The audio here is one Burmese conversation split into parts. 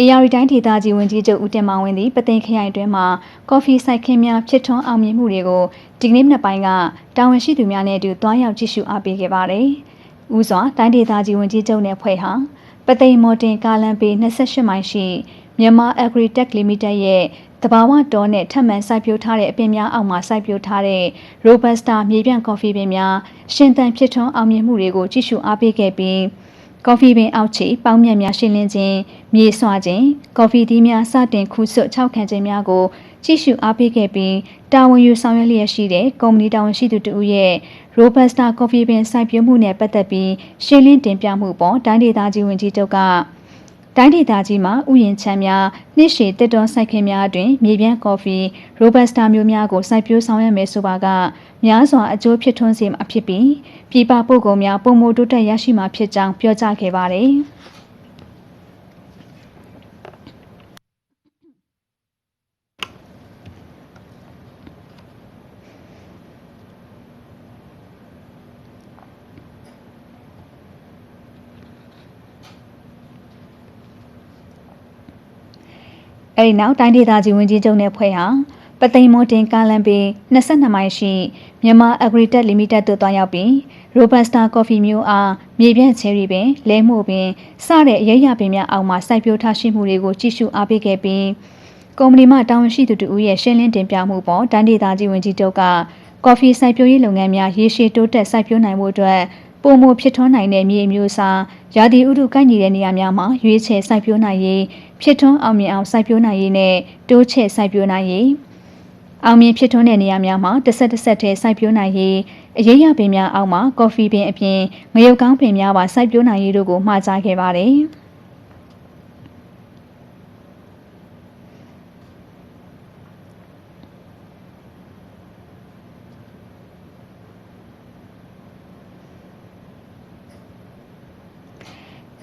အေယာရီတိုင်းဒေသကြီးဝန်ကြီးချုပ်ဦးတင်မောင်ဝင်းသည်ပသိမ်ခရိုင်တွင်မှကော်ဖီစိုက်ခင်းများဖြစ်ထွန်းအောင်မြင်မှုတွေကိုဒီကနေ့မနက်ပိုင်းကတာဝန်ရှိသူများနဲ့အတူတွားရောက်ကြည့်ရှုအားပေးခဲ့ပါတယ်။ဦးစွာတိုင်းဒေသကြီးဝန်ကြီးချုပ်နဲ့ဖွဲ့ဟာပသိမ်မော်တင်ကားလန်ပေ28မိုင်ရှိမြန်မာ Agritech Limited ရဲ့တဘာဝတော်နဲ့ထပ်မံစိုက်ပျိုးထားတဲ့အပင်များအောက်မှာစိုက်ပျိုးထားတဲ့ Robusta မြေပြန့်ကော်ဖီပင်များရှင်သန်ဖြစ်ထွန်းအောင်မြင်မှုတွေကိုကြည့်ရှုအားပေးခဲ့ပြီး ကော်ဖီပင်အောက်ခြေပေါင်းမြတ်များရှင်းလင်းခြင်းမြေဆွခြင်းကော်ဖီသီးများစတင်ခူးဆွတ်ခြောက်ခံခြင်းများကိုကြည့်ရှုအားပေးခဲ့ပြီးတာဝန်ယူဆောင်ရွက်လျက်ရှိတဲ့ကုမ္ပဏီတာဝန်ရှိသူတို့ရဲ့ Robusta ကော်ဖီပင်စိုက်ပျိုးမှုနဲ့ပတ်သက်ပြီးရှင်းလင်းတင်ပြမှုပေါ်တိုင်းဒေသကြီးဝန်ကြီးချုပ်က တိုင်းဒေသကြီးမှာဥယျာဉ်ချမ်းများနှစ်ရှည်တက်တော်စိုက်ခင်းများအတွင်မြေပြန့်ကော်ဖီ Robusta မျိုးများကိုစိုက်ပျိုးဆောင်ရွက်မယ်ဆိုပါကများစွာအကျိုးဖြစ်ထွန်းစေမှာဖြစ်ပြီးပြည်ပပို့ကုန်များပုံမိုတိုးတက်ရရှိမှာဖြစ်ကြောင်းပြောကြားခဲ့ပါတယ်။ အဲဒီနောက်တိုင်းဒေသကြီးဝန်ကြီးချုပ်နဲ့ဖွဲ့ဟာပသိမ်မွန်တင်ကားလန်ပေ22မိုင်ရှိမြန်မာ Agritech Limited တို့တွားရောက်ပြီး Robusta Coffee မျိုးအားမြေပြန့်ချယ်ရီပင်လဲမှုပင်စတဲ့အရေးရပင်များအောက်မှာစိုက်ပျိုးထားရှိမှုတွေကိုကြည့်ရှုအားပေးခဲ့ပြီးကုမ္ပဏီမှတာဝန်ရှိသူတို့ရဲ့ရှင်းလင်းတင်ပြမှုပေါ်တိုင်းဒေသကြီးဝန်ကြီးချုပ်ကကော်ဖီစိုက်ပျိုးရေးလုပ်ငန်းများရေရှည်တိုးတက်စိုက်ပျိုးနိုင်မှုအတွက်ပုံမဖြစ်ထွန်းနိုင်တဲ့မြေမျိုးစားရာသီဥတုကိုက်ညီတဲ့နေရာများမှာရွေးချယ်စိုက်ပျိုးနိုင်ရေး ဖြစ်ထွန်းအောင်မြင်အောင်စိုက်ပျိုးနိုင်ရေးနဲ့တိုးချဲ့စိုက်ပျိုးနိုင်ရေးအောင်မြင်ဖြစ်ထွန်းတဲ့နေရာများမှာတစ်ဆက်တစ်ဆက်တည်းစိုက်ပျိုးနိုင်ရေးအရေးရပင်များအောက်မှာကော်ဖီပင်အပြင်ငရုတ်ကောင်းပင်များပါစိုက်ပျိုးနိုင်ရေးတို့ကိုမှာကြားခဲ့ပါတယ်။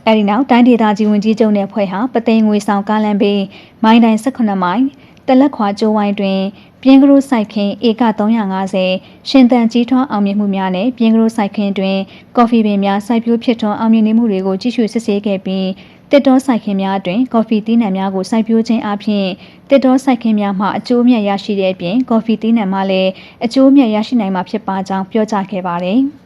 အဲဒီနောက်တိုင်းဒေသကြီးဝန်ကြီးချုပ်နဲ့ဖွဲ့ဟာပသိမ်ငွေဆောင်ကားလမ်းဘေးမိုင်းတိုင်း18မိုင်တလက်ခွာကျိုးဝိုင်းတွင်ပြင်းကရိုးစိုက်ခင်းဧက350ရှင်တန်ကြီးထွားအောင်မြင်မှုများနဲ့ပြင်းကရိုးစိုက်ခင်းတွင်ကော်ဖီပင်များစိုက်ပျိုးဖြစ်ထွန်းအောင်မြင်နေမှုတွေကိုကြည့်ရှုစစ်ဆေးခဲ့ပြီးတစ်တောစိုက်ခင်းများတွင်ကော်ဖီသီးနှံများကိုစိုက်ပျိုးခြင်းအပြင်တစ်တောစိုက်ခင်းများမှအကျိုးအမြတ်ရရှိတဲ့အပြင်ကော်ဖီသီးနှံမှလည်းအကျိုးအမြတ်ရရှိနိုင်မှာဖြစ်ပါကြောင်းပြောကြားခဲ့ပါတယ်။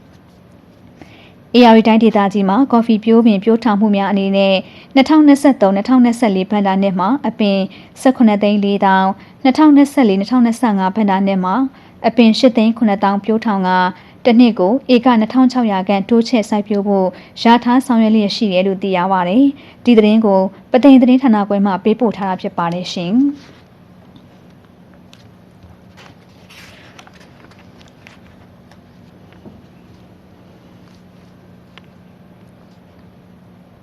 AR တိုင်းဒေသကြီးမှာကော်ဖီပြိုးပင်ပြိုးထောင်မှုများအနေနဲ့2023-2024ဘဏ္ဍာနှစ်မှာအပင်18သိန်း4တောင်2024-2025ဘဏ္ဍာနှစ်မှာအပင်8သိန်း9တောင်ပြိုးထောင်ကတစ်နှစ်ကိုဧက2600ခန့်တိုးချဲ့စိုက်ပျိုးဖို့ရထားဆောင်ရွက်လျက်ရှိတယ်လို့သိရပါတယ်။ဒီသတင်းကိုပသိမ်သတင်းဌာနကွဲမှပေးပို့ထားတာဖြစ်ပါတယ်ရှင်။